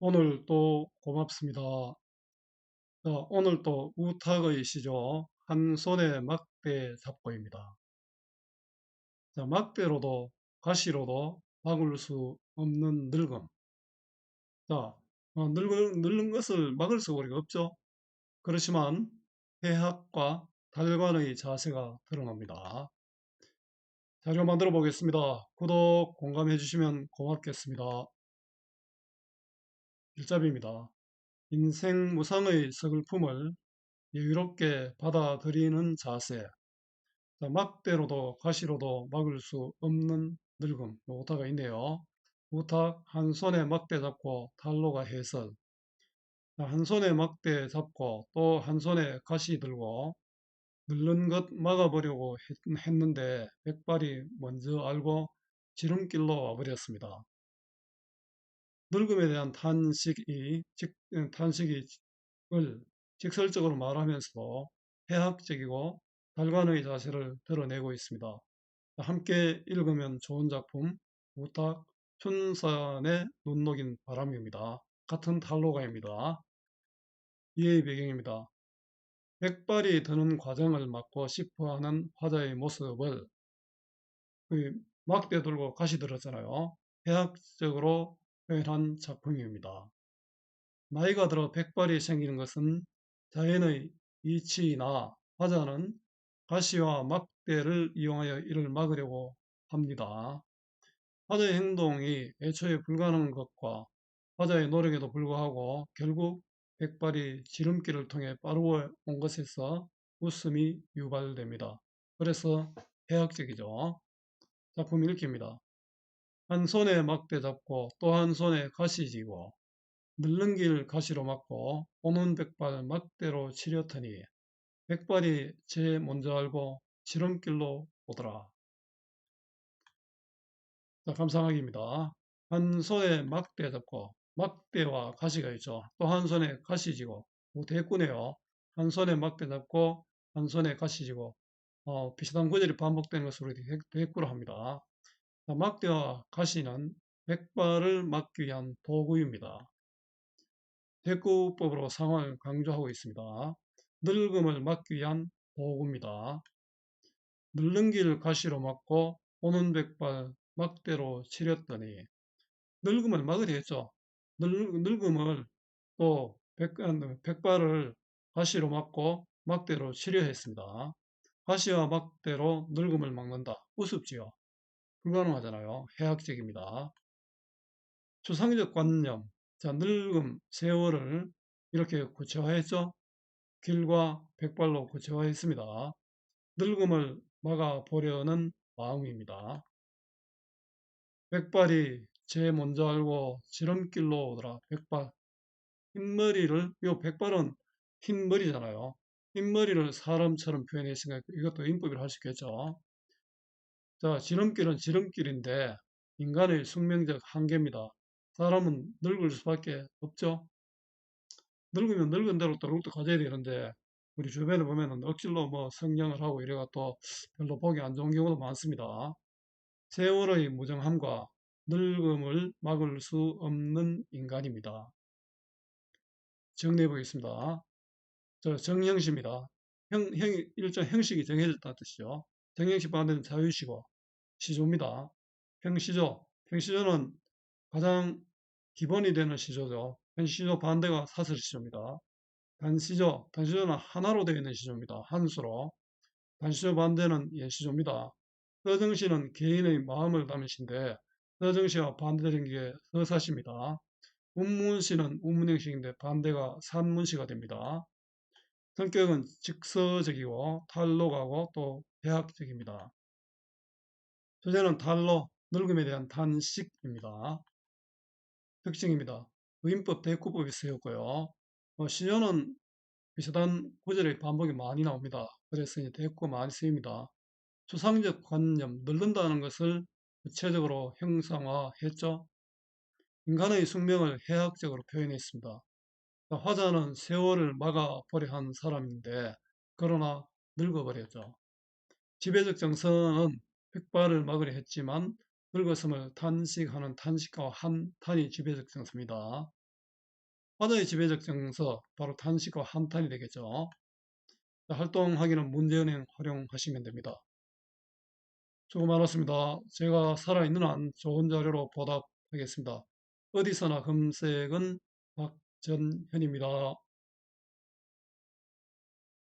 오늘 또 고맙습니다. 자, 오늘 또 우탁의 시죠. 한 손에 막대 잡고입니다. 자, 막대로도 가시로도 막을 수 없는 늙음. 자, 어, 늙은, 늙는 것을 막을 수가 없죠. 그렇지만 해학과 달관의 자세가 드러납니다. 자료 만들어 보겠습니다. 구독, 공감해 주시면 고맙겠습니다. 일잡입니다. 인생 무상의 서글픔을 여유롭게 받아들이는 자세. 막대로도 가시로도 막을 수 없는 늙음. 오타가 있네요. 우탁 한 손에 막대 잡고 탈로가 해설. 한 손에 막대 잡고 또 한 손에 가시 들고 늙는 것 막아보려고 했, 는데 백발이 먼저 알고 지름길로 와버렸습니다. 늙음에 대한 탄식이, 직, 탄식을 직설적으로 말하면서도 해학적이고 달관의 자세를 드러내고 있습니다. 함께 읽으면 좋은 작품, 우탁 춘산의 눈 녹인 바람입니다. 같은 탈로가입니다. 이해의 배경입니다. 백발이 드는 과정을 막고 싶어하는 화자의 모습을 그 막대 들고 가시 들었잖아요. 해학적으로 표현한 작품입니다. 나이가 들어 백발이 생기는 것은 자연의 이치이나 화자는 가시와 막대를 이용하여 이를 막으려고 합니다. 화자의 행동이 애초에 불가능한 것과 화자의 노력에도 불구하고 결국 백발이 지름길을 통해 빠르고 온 것에서 웃음이 유발됩니다. 그래서 해학적이죠. 작품 읽기입니다. 한 손에 막대 잡고 또 한 손에 가시 지고 늘른 길 가시로 막고 오는 백발 막대로 치려더니 백발이 제 먼저 알고 지름길로 오더라. 자, 감상하기입니다. 한 손에 막대 잡고 막대와 가시가 있죠. 또 한 손에 가시 지고 뭐 대꾸네요. 한 손에 막대 잡고 한 손에 가시 지고 어, 비슷한 구절이 반복되는 것으로 대꾸를 합니다. 자, 막대와 가시는 백발을 막기 위한 도구입니다. 대꾸법으로 상황을 강조하고 있습니다. 늙음을 막기 위한 도구입니다. 늙는 길 가시로 막고 오는 백발 막대로 치렸더니 늙음을 막으려 했죠. 늙 음을 또 백, 백발을 가시로 막고 막대로 치려 했습니다. 가시와 막대로 늙음을 막는다. 우습지요. 불가능하잖아요. 해학적입니다. 추상적 관념. 자, 늙음, 세월을 이렇게 구체화했죠. 길과 백발로 구체화했습니다. 늙음을 막아보려는 마음입니다. 백발이 제 먼저 알고 지름길로 오더라. 백발. 흰머리를, 이 백발은 흰머리잖아요. 흰머리를 사람처럼 표현했으니까 이것도 인법이라 할 수 있겠죠. 자, 지름길은 지름길인데 인간의 숙명적 한계입니다. 사람은 늙을 수밖에 없죠. 늙으면 늙은 대로 또 룩도 가져야 되는데 우리 주변에 보면은 억지로 뭐 성령을 하고 이래가 또 별로 보기 안 좋은 경우도 많습니다. 세월의 무정함과 늙음을 막을 수 없는 인간입니다. 정리해 보겠습니다. 저 정형시입니다. 형, 형, 일정 형식이 정해졌다는 뜻이죠. 정형식 반대는 자유시고 시조입니다. 형시조. 형시조는 가장 기본이 되는 시조죠. 현시조 반대가 사설시조입니다. 단시조. 단시조는 하나로 되어 있는 시조입니다. 한수로. 단시조 반대는 예시조입니다. 서정시는 개인의 마음을 담은 시인데 서정시와 반대되는 게 서사시입니다. 운문시는 운문형식인데 반대가 산문시가 됩니다. 성격은 직서적이고 탈록하고 또 대학적입니다. 소재는 탈로, 늙음에 대한 탄식입니다. 특징입니다. 의인법, 대꾸법이 쓰였고요. 어, 시조는 비슷한 구절의 반복이 많이 나옵니다. 그래서 이제 대꾸가 많이 쓰입니다. 추상적 관념, 늙는다는 것을 구체적으로 형상화했죠. 인간의 숙명을 해학적으로 표현했습니다. 화자는 세월을 막아버려 한 사람인데 그러나 늙어버렸죠. 지배적 정서는 백발을 막으려 했지만 늙었음을 탄식하는 탄식과 한탄이 지배적 정서입니다. 바다의 지배적 정서, 바로 탄식과 한탄이 되겠죠. 자, 활동하기는 문제은행 활용하시면 됩니다. 수고 많았습니다. 제가 살아있는 한 좋은 자료로 보답하겠습니다. 어디서나 검색은 박전현입니다.